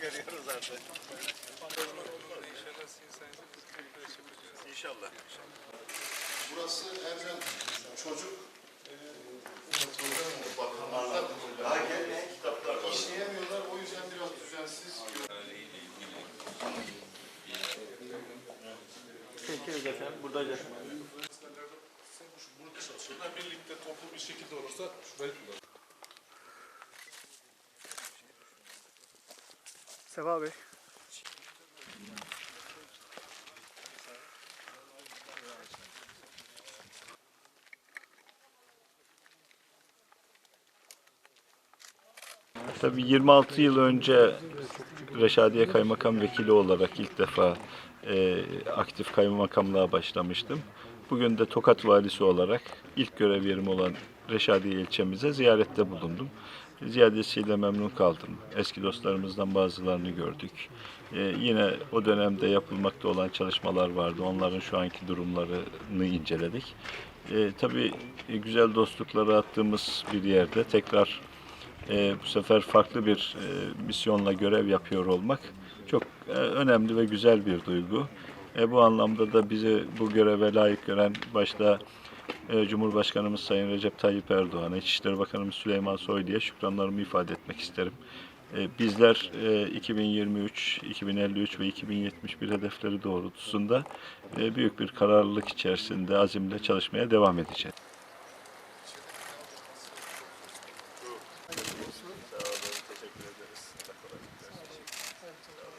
Görüyoruz artık. İnşallah. Burası Erzen Çocuk Bakanlıkta işleyemiyorlar. O yüzden biraz düzensiz. Çekeriz efendim. Buradayız efendim. Burada çalışıyorlar. Birlikte toplu bir şekilde olursa şurayı Seva Bey. Tabii 26 yıl önce Reşadiye Kaymakam Vekili olarak ilk defa e, aktif kaymakamlığa başlamıştım. Bugün de Tokat Valisi olarak ilk görev yerim olan Reşadiye ilçemize ziyarette bulundum. Ziyadesiyle memnun kaldım. Eski dostlarımızdan bazılarını gördük. E, yine o dönemde yapılmakta olan çalışmalar vardı. Onların şu anki durumlarını inceledik. E, tabii e, güzel dostlukları attığımız bir yerde tekrar e, bu sefer farklı bir e, misyonla görev yapıyor olmak çok e, önemli ve güzel bir duygu. E, bu anlamda da bizi bu göreve layık gören başta e, Cumhurbaşkanımız Sayın Recep Tayyip Erdoğan'a, İçişleri Bakanımız Süleyman Soylu'ya şükranlarımı ifade etmek isterim. E, bizler e, 2023, 2053 ve 2071 hedefleri doğrultusunda e, büyük bir kararlılık içerisinde azimle çalışmaya devam edeceğiz.